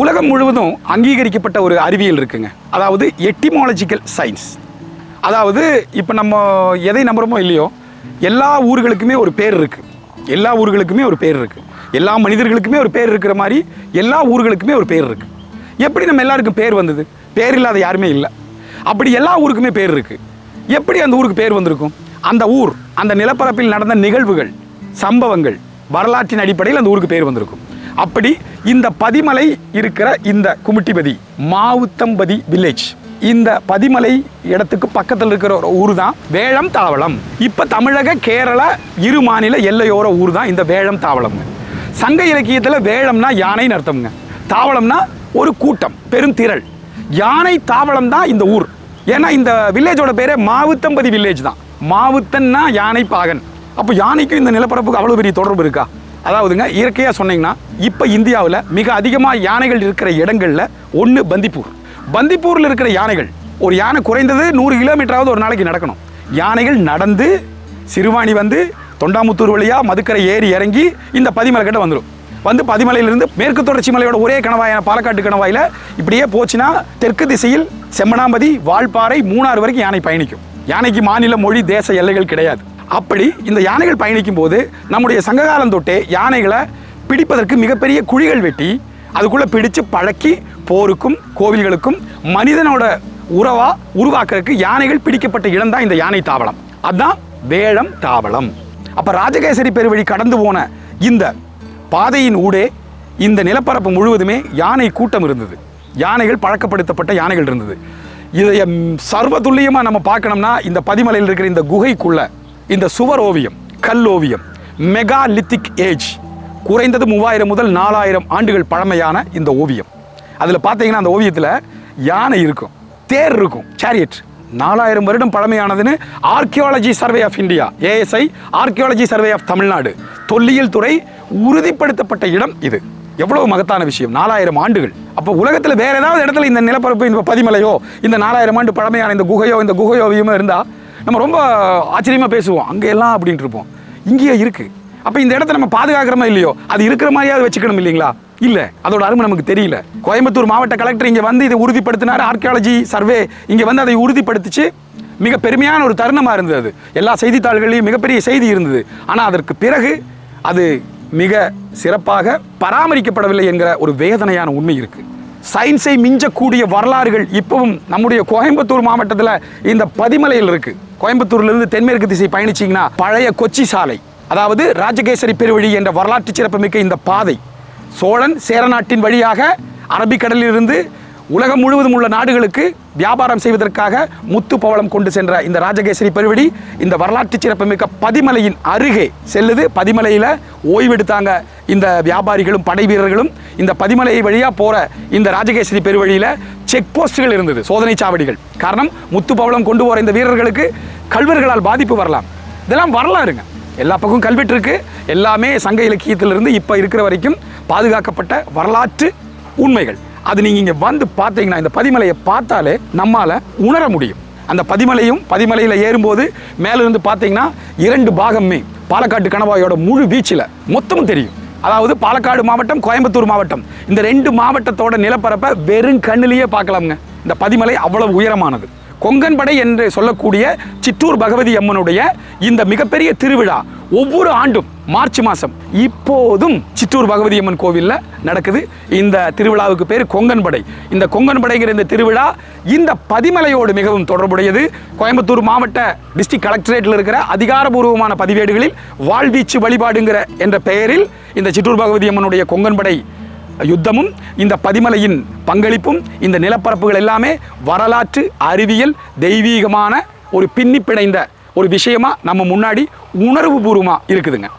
உலகம் முழுவதும் அங்கீகரிக்கப்பட்ட ஒரு அறிவியல் இருக்குங்க. அதாவது எட்டிமாலஜிக்கல் சயின்ஸ். அதாவது இப்போ நம்ம எதை நம்புகிறோமோ இல்லையோ எல்லா ஊர்களுக்குமே ஒரு பேர் இருக்குது எல்லா ஊர்களுக்குமே ஒரு பேர் இருக்குது எல்லா மனிதர்களுக்குமே ஒரு பேர் இருக்கிற மாதிரி எல்லா ஊர்களுக்குமே ஒரு பேர் இருக்குது எப்படி நம்ம எல்லாருக்கும் பேர் வந்தது? பேர் இல்லாத யாருமே இல்லை. அப்படி எல்லா ஊருக்குமே பேர் இருக்குது எப்படி அந்த ஊருக்கு பேர் வந்திருக்கும்? அந்த ஊர் அந்த நிலப்பரப்பில் நடந்த நிகழ்வுகள் சம்பவங்கள் வரலாற்றின் அடிப்படையில் அந்த ஊருக்கு பேர் வந்திருக்கும். அப்படி இந்த பதிமலை இருக்கிற இந்த குமிட்டிபதி மாவுத்தம்பதி வில்லேஜ் இந்த பதிமலை இடத்துக்கு பக்கத்தில் இருக்கிற ஒரு ஊர் தான் வேழம் தாவளம். இப்போ தமிழக கேரள இரு மாநில எல்லையோர ஊர் தான் இந்த வேழம் தாவளம்ங்க சங்க இலக்கியத்தில் வேழம்னா யானைன்னு அர்த்தம்ங்க. தாவளம்னா ஒரு கூட்டம் பெருந்திரள் யானை தாவளம் தான் இந்த ஊர். ஏன்னா இந்த வில்லேஜோட பேரே மாவுத்தம்பதி வில்லேஜ் தான். மாவுத்தன்னா யானை பாகன். அப்போ யானைக்கும் இந்த நிலப்பரப்புக்கு அவ்வளோ பெரிய தொடர்பு இருக்கா? அதாவதுங்க இயற்கையாக சொன்னீங்கன்னா இப்போ இந்தியாவில் மிக அதிகமாக யானைகள் இருக்கிற இடங்களில் ஒன்று பந்திப்பூர். பந்திப்பூரில் இருக்கிற யானைகள் ஒரு யானை குறைந்தது நூறு கிலோமீட்டராவது ஒரு நாளைக்கு நடக்கணும். யானைகள் நடந்து சிறுவாணி வந்து தொண்டாமுத்தூர் வழியாக மதுக்கரை ஏறி இறங்கி இந்த பதிமலை கிட்ட வந்துடும் வந்து பதிமலையிலிருந்து மேற்கு தொடர்ச்சி மலையோட ஒரே கணவாயான பாலக்காட்டு கணவாயில் இப்படியே போச்சுன்னா தெற்கு திசையில் செம்மனாம்பதி வால்பாறை மூணாறு வரைக்கும் யானை பயணிக்கும். யானைக்கு மாநில மொழி தேச எல்லைகள் கிடையாது. அப்படி இந்த யானைகள் பயணிக்கும் போது நம்முடைய சங்ககாலம் தொட்டே யானைகளை பிடிப்பதற்கு மிகப்பெரிய குழிகள் வெட்டி அதுக்குள்ளே பிடித்து பழக்கி போருக்கும் கோவில்களுக்கும் மனிதனோட உறவா உருவாக்குறதுக்கு யானைகள் பிடிக்கப்பட்ட இடம் தான் இந்த யானை தாவளம். அதுதான் வேழம் தாவளம். அப்போ ராஜகேசரி பெருவழி கடந்து போன இந்த பாதையின் ஊடே இந்த நிலப்பரப்பு முழுவதுமே யானை கூட்டம் இருந்தது. யானைகள் பழக்கப்படுத்தப்பட்ட யானைகள் இருந்தது. இதை சர்வதுல்லியமாக சர்வ துல்லியமாக நம்ம பார்க்கணும்னா இந்த பதிமலையில் இருக்கிற இந்த குகைக்குள்ளே இந்த சுவர் ஓவியம் கல் ஓவியம் மெகாலித்திக் ஏஜ் குறைந்தது மூவாயிரம் முதல் நாலாயிரம் ஆண்டுகள் பழமையான இந்த ஓவியம். அதில் பார்த்தீங்கன்னா அந்த ஓவியத்தில் யானை இருக்கும் தேர் இருக்கும் சேரியட் நாலாயிரம் வருடம் பழமையானதுன்னு archaeology survey of India ASI archaeology survey of Tamil Nadu தொல்லியல் துறை உறுதிப்படுத்தப்பட்ட இடம் இது. எவ்வளவு மகத்தான விஷயம் நாலாயிரம் ஆண்டுகள். அப்போ உலகத்தில் வேற ஏதாவது இடத்துல இந்த நிலப்பரப்பு இந்த பதிமலையோ இந்த நாலாயிரம் ஆண்டு பழமையான இந்த குகையோ இந்த குகையோவியமோ இருந்தால் நம்ம ரொம்ப ஆச்சரியமாக பேசுவோம். அங்கே எல்லாம் அப்படின்ட்டு இருப்போம். இங்கேயே இருக்குது அப்போ இந்த இடத்த நம்ம பாதுகாக்கிறோமா இல்லையோ? அது இருக்கிற மாதிரியாவது வச்சுக்கணும் இல்லைங்களா? இல்லை. அதோட அருமை நமக்கு தெரியல. கோயம்புத்தூர் மாவட்ட கலெக்டர் இங்கே வந்து இதை உறுதிப்படுத்தினார். ஆர்கியாலஜி சர்வே இங்கே வந்து அதை உறுதிப்படுத்திச்சு. மிக பெருமையான ஒரு தருணமாக இருந்தது அது. எல்லா செய்தித்தாள்கள்லையும் மிகப்பெரிய செய்தி இருந்தது. ஆனால் அதற்கு பிறகு அது மிக சிறப்பாக பராமரிக்கப்படவில்லை என்கிற ஒரு வேதனையான உண்மை இருக்குது சயின்ஸை மிஞ்சக்கூடிய வரலாறுகள் இப்பவும் நம்முடைய கோயம்புத்தூர் மாவட்டத்தில் இந்த பதிமலையில் இருக்குது கோயம்புத்தூர்ல இருந்து தென்மேற்கு திசை பயணிச்சீங்கன்னா பழைய கொச்சி சாலை அதாவது ராஜகேசரி பெருவழி என்ற வரலாற்று சிறப்புமிக்க இந்த பாதை சோழன் சேரநாட்டின் வழியாக அரபிக்கடலிலிருந்து உலகம் முழுவதும் உள்ள நாடுகளுக்கு வியாபாரம் செய்வதற்காக முத்து பவளம் கொண்டு சென்ற இந்த ராஜகேசரி பெருவழி இந்த வரலாற்று சிறப்புமிக்க பதிமலையின் அருகே செல்லுது. பதிமலையில் ஓய்வெடுத்தாங்க இந்த வியாபாரிகளும் படை வீரர்களும். இந்த பதிமலை வழியாக போகிற இந்த ராஜகேசரி பெருவழியில் செக் போஸ்ட்டுகள் இருந்தது சோதனை சாவடிகள். காரணம் முத்து பவளம் கொண்டு போகிற இந்த வீரர்களுக்கு கல்வர்களால் பாதிப்பு வரலாம். இதெல்லாம் வரலாறுங்க. எல்லா பக்கம் கல்வெட்டு இருக்குது எல்லாமே சங்க இலக்கியத்திலிருந்து இப்போ இருக்கிற வரைக்கும் பாதுகாக்கப்பட்ட வரலாற்று உண்மைகள். அது நீங்கள் இங்கே வந்து பார்த்தீங்கன்னா இந்த பதிமலையை பார்த்தாலே நம்மால் உணர முடியும். அந்த பதிமலையும் பதிமலையில் ஏறும்போது மேலிருந்து பார்த்தீங்கன்னா இரண்டு பாகமே பாலக்காட்டு கணவாயோட முழு வீச்சில் மொத்தமும் தெரியும். அதாவது பாலக்காடு மாவட்டம் கோயம்புத்தூர் மாவட்டம். இந்த ரெண்டு மாவட்டத்தோட நிலப்பரப்பை வெறும் கண்ணிலேயே பார்க்கலாமுங்க. இந்த பதிமலை அவ்வளவு உயரமானது. கொங்கன்படை என்று சொல்லக்கூடிய சிற்றூர் பகவதி அம்மனுடைய இந்த மிகப்பெரிய திருவிழா ஒவ்வொரு ஆண்டும் மார்ச் மாதம் இப்போதும் சிற்றூர் பகவதி அம்மன் கோவிலில் நடக்குது. இந்த திருவிழாவுக்கு பேர் கொங்கன்படை இந்த கொங்கன்படைங்கிற இந்த திருவிழா இந்த பதிமலையோடு மிகவும் தொடர்புடையது. கோயம்புத்தூர் மாவட்ட டிஸ்ட்ரிக்ட் கலெக்டரேட்டில் இருக்கிற அதிகாரபூர்வமான பதிவேடுகளில் வாழ்வீச்சு வழிபாடுங்கிற என்ற பெயரில் இந்த சிற்றூர் பகவதி அம்மனுடைய கொங்கன்படை யுத்தமும் இந்த பதிமலையின் பங்களிப்பும் இந்த நிலப்பரப்புகள் எல்லாமே வரலாற்று அறிவியல் தெய்வீகமான ஒரு பின்னி பிணைந்த ஒரு விஷயமா நம்ம முன்னாடி உணர்வுபூர்வமாக இருக்குதுங்க.